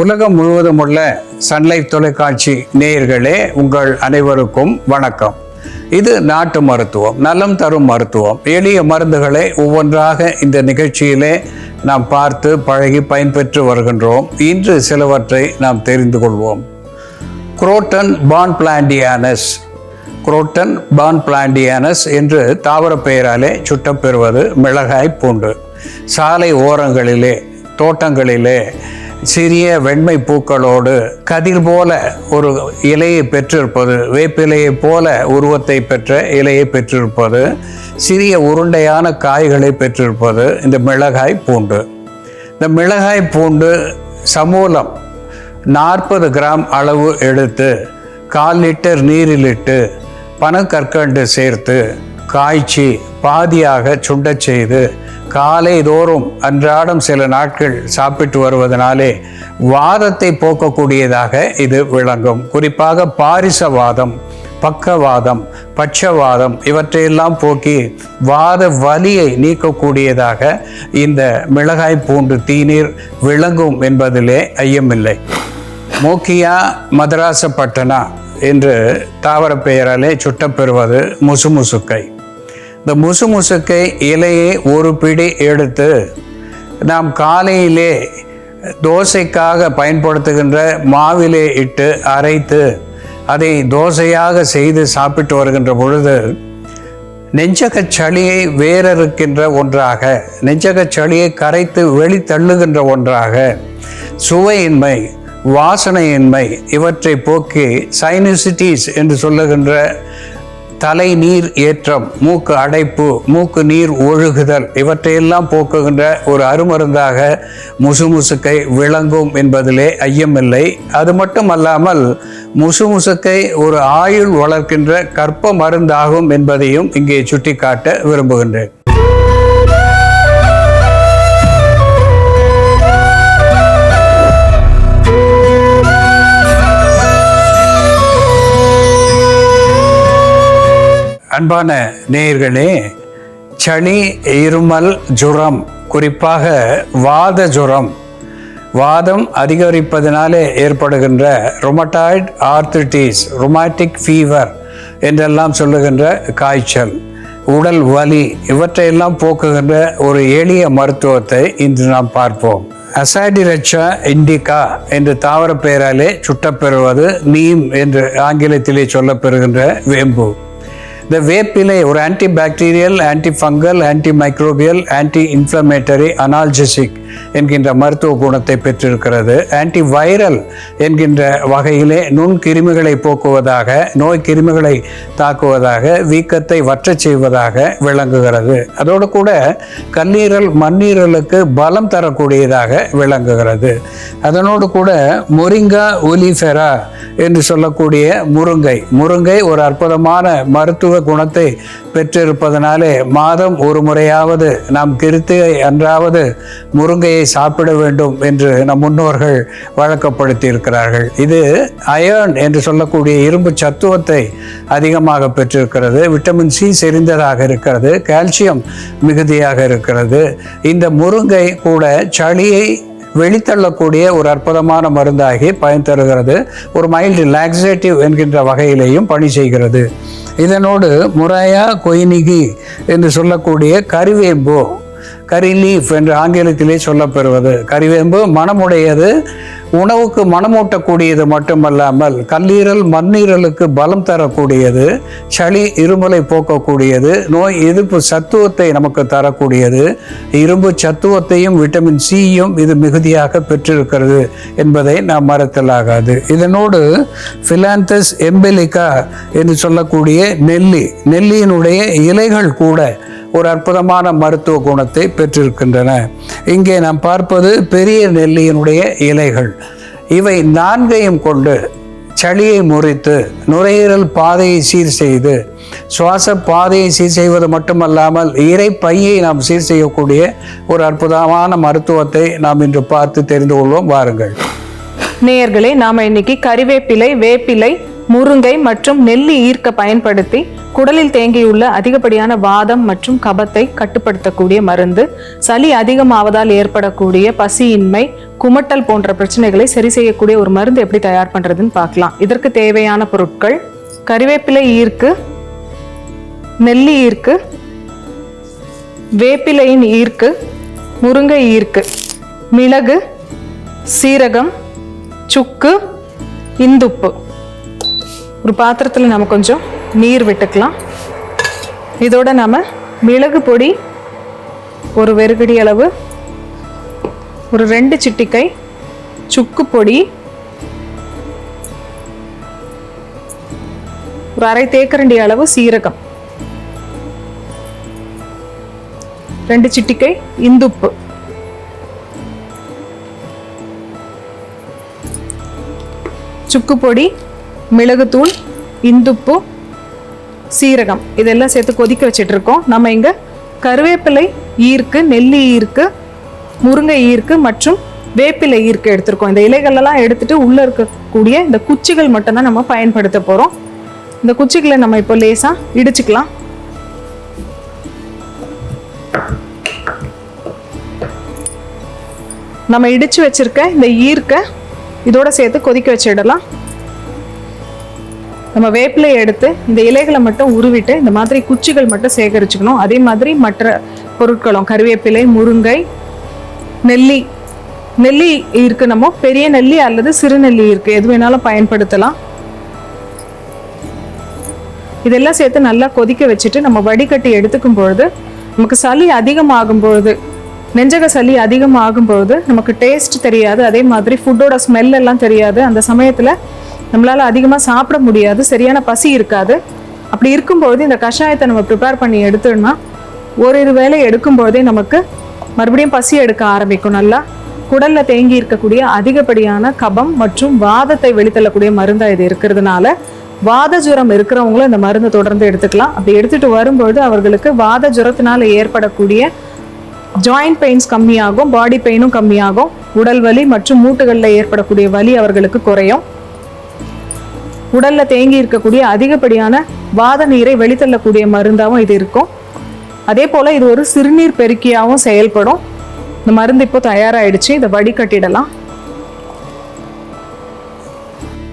உலகம் முழுவதும் உள்ள சன்லைஃப் தொலைக்காட்சி நேயர்களே உங்கள் அனைவருக்கும் வணக்கம். இது நாட்டு மருத்துவம் நலம் தரும் மருத்துவம். எளிய மருந்துகளை ஒவ்வொன்றாக இந்த நிகழ்ச்சியிலே நாம் பார்த்து பழகி பயன்பெற்று வருகின்றோம். இன்று சிலவற்றை நாம் தெரிந்து கொள்வோம். குரோட்டன் பான் பிளாண்டியானஸ் குரோட்டன் பான் பிளாண்டியானஸ் என்று தாவர பெயராலே சுட்டப்பெறுவது மிளகாய் பூண்டு. சாலை ஓரங்களிலே தோட்டங்களிலே சிறிய வெண்மை பூக்களோடு கதிர் போல ஒரு இலையை பெற்றிருப்பது வேப்பிலையை போல உருவத்தை பெற்ற இலையை பெற்றிருப்பது சிறிய உருண்டையான காய்களை பெற்றிருப்பது இந்த மிளகாய் பூண்டு. இந்த மிளகாய் பூண்டு சமூலம் நாற்பது கிராம் அளவு எடுத்து கால் லிட்டர் நீரிலிட்டு பனக்கற்கண்டு சேர்த்து காய்ச்சி பாதியாக சுண்டச் செய்து காலை தோறும் அன்றாடம் சில நாட்கள் சாப்பிட்டு வருவதனாலே வாதத்தை போக்கக்கூடியதாக இது விளங்கும். குறிப்பாக பாரிசவாதம் பக்கவாதம் பட்சவாதம் இவற்றையெல்லாம் போக்கி வாத வலியை நீக்கக்கூடியதாக இந்த மிளகாய் பூண்டு தீநீர் விளங்கும் என்பதிலே ஐயமில்லை. மோக்கியா மதராசப்பட்டனா என்று தாவர பெயராலே சுட்டப்பெறுவது முசுமுசுக்கை. இந்த முசுமுசுக்கை இலையை ஒரு பிடி எடுத்து நாம் காலையிலே தோசைக்காக பயன்படுத்துகின்ற மாவிலே இட்டு அரைத்து அதை தோசையாக செய்து சாப்பிட்டு வருகின்ற பொழுது நெஞ்சகச் சளியை வேறறுக்கின்ற ஒன்றாக நெஞ்சகச் சளியை கரைத்து வெளித்தள்ளுகின்ற ஒன்றாக சுவையின்மை வாசனையின்மை இவற்றை போக்கி சைனசிட்டிஸ் என்று சொல்லுகின்ற தலை நீர் ஏற்றம் மூக்கு அடைப்பு மூக்கு நீர் ஒழுகுதல் இவற்றையெல்லாம் போக்குகின்ற ஒரு அருமருந்தாக முசுமுசுக்கை விளங்கும் என்பதிலே ஐயமில்லை. அது மட்டும் அல்லாமல் முசுமுசுக்கை ஒரு ஆயுள் வளர்க்கின்ற கற்ப மருந்தாகும் என்பதையும் இங்கே சுட்டிக்காட்ட விரும்புகின்றேன். அன்பான நேயர்களே சளி இருமல் ஜுரம் குறிப்பாக வாத ஜுரம். வாதம் அதிகரிப்பதனாலே ஏற்படுகின்ற ரொமட்டாய்டு ஆர்த்திட்டிஸ் ரொமாட்டிக் ஃபீவர் என்றெல்லாம் சொல்லுகின்ற காய்ச்சல் உடல் வலி இவற்றையெல்லாம் போக்குகின்ற ஒரு எளிய மருத்துவத்தை இன்று நாம் பார்ப்போம். அசாடிரச்சா இண்டிகா என்று தாவர பெயராலே சுட்டப்பெறுவது நீம் என்று ஆங்கிலத்திலே சொல்லப்பெறுகின்ற வேம்பு. இந்த வேப்பிலை ஒரு anti bacterial anti fungal anti microbial anti inflammatory analgesic என்கின்ற மருத்துவ குணத்தை பெற்றிருக்கிறது. ஆன்டி வைரல் என்கின்ற வகையிலே நுண் கிருமிகளை போக்குவதாக நோய் கிருமிகளை தாக்குவதாக வீக்கத்தை வற்றச் செய்வதாக விளங்குகிறது. அதோடு கூட கல்லீரல் மண்ணீரலுக்கு பலம் தரக்கூடியதாக விளங்குகிறது. அதனோடு கூட மொரிங்கா ஒலிஃபெரா என்று சொல்லக்கூடிய முருங்கை. முருங்கை ஒரு அற்புதமான மருத்துவ குணத்தை பெற்றிருப்பதனாலே மாதம் ஒரு முறையாவது நாம் கிருத்திகை அன்றாவது முருங்கையை சாப்பிட வேண்டும் என்று நம் முன்னோர்கள் வழக்கப்படுத்தியிருக்கிறார்கள். இது அயர்ன் என்று சொல்லக்கூடிய இரும்பு சத்துவத்தை அதிகமாக பெற்றிருக்கிறது. விட்டமின் சி செறிந்ததாக இருக்கிறது. கால்சியம் மிகுதியாக இருக்கிறது. இந்த முருங்கை கூட சளியை வெளித்தள்ளக்கூடிய ஒரு அற்புதமான மருந்தாகி பயன் தருகிறது. ஒரு மைல்டு லாக்ஸேட்டிவ் என்கின்ற வகையிலேயும் பணி செய்கிறது. இதனோடு முறையா கொய்னிகி என்று சொல்லக்கூடிய கருவேம்பு கரிலீஃப் என்று ஆங்கிலத்திலே சொல்லப்பெறுவது கறிவேம்பு மனமுடையது உணவுக்கு மனமூட்டக்கூடியது மட்டுமல்லாமல் கல்லீரல் மண்ணீரலுக்கு பலம் தரக்கூடியது சளி இருமலை போக்கக்கூடியது நோய் எதிர்ப்பு சத்துவத்தை நமக்கு தரக்கூடியது. இரும்பு சத்துவத்தையும் விட்டமின் சியும் இது மிகுதியாக பெற்றிருக்கிறது என்பதை நாம் மறத்தலாகாது. இதனோடு ஃபிலாந்தஸ் எம்பெலிகா என்று சொல்லக்கூடிய நெல்லி நெல்லியினுடைய இலைகள் கூட ஒரு அற்புதமான மருத்துவ குணத்தை பெற்றிருக்கின்றன. இங்கே நாம் பார்ப்பது பெரிய நெல்லியினுடைய இலைகள். இவை நான்கையும் கொண்டு சளியை முறித்து நுரையீரல் பாதையை சீர் செய்து சுவாச பாதையை சீர் செய்வது மட்டுமல்லாமல் இறை பையை நாம் சீர் செய்யக்கூடிய ஒரு அற்புதமான மருத்துவத்தை நாம் இன்று பார்த்து தெரிந்து கொள்வோம். வாருங்கள். நேயர்களே நாம் இன்னைக்கு கறிவேப்பிலை வேப்பிலை முருங்கை மற்றும் நெல்லி ஈர்க்க பயன்படுத்தி குடலில் தேங்கியுள்ள அதிகப்படியான வாதம் மற்றும் கபத்தை கட்டுப்படுத்தக்கூடிய மருந்து சளி அதிகமாவதால் ஏற்படக்கூடிய பசியின்மை குமட்டல் போன்ற பிரச்சனைகளை சரி செய்யக்கூடிய ஒரு மருந்து எப்படி தயார் பண்ணுறதுன்னு பார்க்கலாம். இதற்கு தேவையான பொருட்கள் கறிவேப்பிலை ஈர்க்கு நெல்லி ஈர்க்கு வேப்பிலையின் ஈர்க்கு முருங்கை ஈர்க்கு மிளகு சீரகம் சுக்கு இந்துப்பு. ஒரு பாத்திரத்தில் நம்ம கொஞ்சம் நீர் விட்டுக்கலாம். இதோட நாம மிளகு பொடி ஒரு வெறுகடி அளவு ஒரு ரெண்டு சிட்டிக்கை சுக்கு பொடி ஒரு அரை தேக்கரண்டி அளவு சீரகம் ரெண்டு சிட்டிக்கை இந்துப்பு. சுக்கு பொடி மிளகுத்தூள் இந்துப்பு சீரகம். இதெல்லாம் சேர்த்து கொதிக்க வச்சுட்டு இருக்கோம் நம்ம இங்க கருவேப்பிலை ஈர்க்கு நெல்லி ஈர்க்கு முருங்கை ஈர்க்கு மற்றும் வேப்பிலை ஈர்க்கு எடுத்திருக்கோம். இந்த இலைகளெல்லாம் எடுத்துட்டு உள்ள இருக்கக்கூடிய இந்த குச்சிகள் மட்டும்தான் நம்ம பயன்படுத்த போறோம். இந்த குச்சிகளை நம்ம இப்போ லேசா இடிச்சுக்கலாம். நம்ம இடிச்சு வச்சிருக்க இந்த ஈர்க்கை இதோட சேர்த்து கொதிக்க வச்சிடலாம். நம்ம வேப்பிலையை எடுத்து இந்த இலைகளை மட்டும் உருவிட்டு இந்த மாதிரி குச்சிகள் மட்டும் சேகரிச்சுக்கணும். அதே மாதிரி மற்ற பொருட்களும் கருவேப்பிலை முருங்கை நெல்லி நெல்லி இருக்கு நம்ம. பெரிய நெல்லி அல்லது சிறு நெல்லி இருக்கு. எது வேணாலும் பயன்படுத்தலாம். இதெல்லாம் சேர்த்து நல்லா கொதிக்க வச்சுட்டு நம்ம வடிகட்டி எடுத்துக்கும் பொழுது நமக்கு சளி அதிகமாகும் பொழுது நெஞ்சக சளி அதிகமாகும் பொழுது நமக்கு டேஸ்ட் தெரியாது. அதே மாதிரி ஃபுட்டோட ஸ்மெல் எல்லாம் தெரியாது. அந்த சமயத்தில் நம்மளால் அதிகமாக சாப்பிட முடியாது சரியான பசி இருக்காது. அப்படி இருக்கும்போது இந்த கஷாயத்தை நம்ம ப்ரிப்பேர் பண்ணி எடுத்தோம்னா ஓரிரு வேளை எடுக்கும்போதே நமக்கு மறுபடியும் பசி எடுக்க ஆரம்பிக்கும். நல்லா குடலில் தேங்கி இருக்கக்கூடிய அதிகப்படியான கபம் மற்றும் வாதத்தை வெளித்தள்ளக்கூடிய மருந்தாக இது இருக்கிறதுனால வாத ஜுரம் இருக்கிறவங்களும் இந்த மருந்தை தொடர்ந்து எடுத்துக்கலாம். அப்படி எடுத்துட்டு வரும்பொழுது அவர்களுக்கு வாத ஜுரத்தினால் ஏற்படக்கூடிய ஜாயிண்ட் பெயின்ஸ் கம்மியாகும் பாடி பெயினும் கம்மியாகும் உடல் வலி மற்றும் மூட்டுகளில் ஏற்படக்கூடிய வலி அவர்களுக்கு குறையும். உடல்ல தேங்கி இருக்கக்கூடிய அதிகப்படியான வாத நீரை வெளித்தள்ளக்கூடிய மருந்தாகவும் இது இருக்கும். அதே போல இது ஒரு சிறுநீர் பெருக்கியாகவும் செயல்படும். இந்த மருந்து இப்போ தயாராயிடுச்சு. இதை வடிகட்டிடலாம்.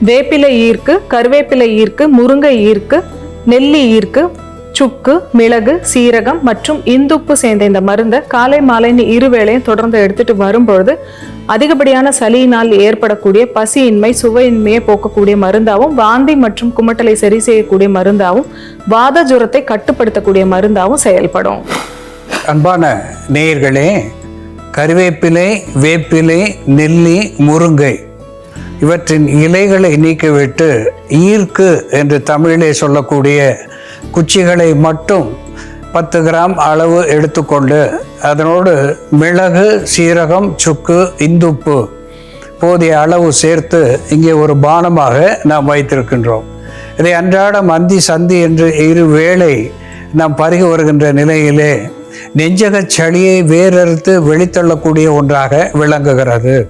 வேப்பிலை ஈர்க்கு கருவேப்பிலை ஈர்க்கு முருங்கை ஈர்க்கு நெல்லி ஈர்க்கு சுக்கு மிளகு சீரகம் மற்றும் இந்துப்பு சேர்ந்த இந்த மருந்தை காலை மாலைன்னு இருவேளையும் தொடர்ந்து எடுத்துட்டு வரும்பொழுது அதிகப்படியான சளியினால் ஏற்படக்கூடிய பசியின்மை சுவையின்மையை போக்கக்கூடிய மருந்தாகவும் வாந்தி மற்றும் குமட்டலை சரி செய்யக்கூடிய மருந்தாகவும் வாத ஜுரத்தை கட்டுப்படுத்தக்கூடிய மருந்தாகவும் செயல்படும். அன்பான நேயர்களே கருவேப்பிலை வேப்பிலை நெல்லி முருங்கை இவற்றின் இலைகளை நீக்கிவிட்டு ஈர்க்கு என்று தமிழிலே சொல்லக்கூடிய குச்சிகளை மட்டும் பத்து கிராம் அளவு எடுத்துக்கொண்டு அதனோடு மிளகு சீரகம் சுக்கு இந்துப்பு போதிய அளவு சேர்த்து இங்கே ஒரு பானமாக நாம் வைத்திருக்கின்றோம். இதை அன்றாடம் அந்தி சந்தி என்று இரு வேளை நாம் பருகி வருகின்ற நிலையிலே நெஞ்சகச் சளியை வேறறுத்து வெளித்தள்ளக்கூடிய ஒன்றாக விளங்குகிறது.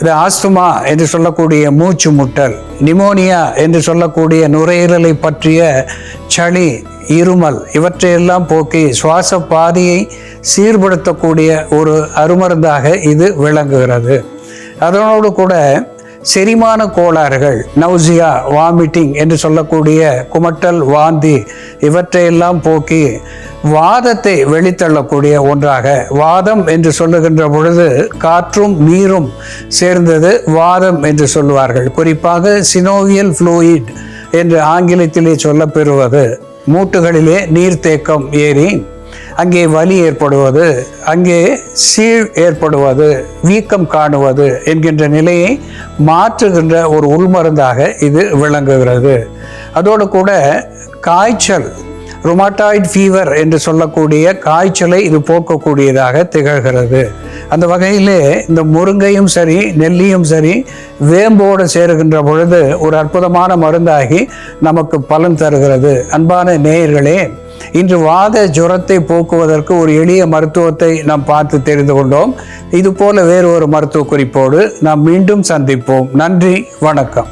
இது ஆஸ்துமா என்று சொல்லக்கூடிய மூச்சு முட்டல். நிமோனியா என்று சொல்லக்கூடிய நுரையீரலை பற்றிய சளி இருமல் இவற்றையெல்லாம் போக்கி சுவாச பாதையை சீர்படுத்தக்கூடிய ஒரு அருமருந்தாக இது விளங்குகிறது. அதனோடு கூட செரிமான கோளாறுகள் நௌசியா வாமிட்டிங் என்று சொல்லக்கூடிய குமட்டல் வாந்தி இவற்றையெல்லாம் போக்கி வாதத்தை வெளித்தள்ளக்கூடிய ஒன்றாக வாதம் என்று சொல்லுகின்ற பொழுது காற்றும் நீரும் சேர்ந்தது வாதம் என்று சொல்லுவார்கள். குறிப்பாக சினோவியல் ஃப்ளூயிட் என்று ஆங்கிலத்திலே சொல்லப்பெறுவது மூட்டுகளிலே நீர்த்தேக்கம் ஏறி அங்கே வலி ஏற்படுவது அங்கே சீழ் ஏற்படுவது வீக்கம் காணுவது என்கின்ற நிலையை மாற்றுகின்ற ஒரு உள்மருந்தாக இது விளங்குகிறது. அதோடு கூட காய்ச்சல் ருமாட்டாய்ட் ஃபீவர் என்று சொல்லக்கூடிய காய்ச்சலை இது போக்கக்கூடியதாக திகழ்கிறது. அந்த வகையிலே இந்த முருங்கையும் சரி நெல்லியும் சரி வேம்போடு சேருகின்ற பொழுது ஒரு அற்புதமான மருந்தாகி நமக்கு பலன் தருகிறது. அன்பான நேயர்களே இன்று வாத ஜுரத்தை போக்குவதற்கு ஒரு எளிய மருத்துவத்தை நாம் பார்த்து தெரிந்து கொண்டோம். இது போல வேறு ஒரு மருத்துவ குறிப்போடு நாம் மீண்டும் சந்திப்போம். நன்றி வணக்கம்.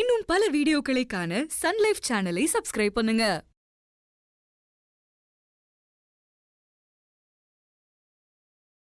இன்னும் பல வீடியோக்களை காண சன்லைஃப் சேனலை சப்ஸ்கிரைப் பண்ணுங்க.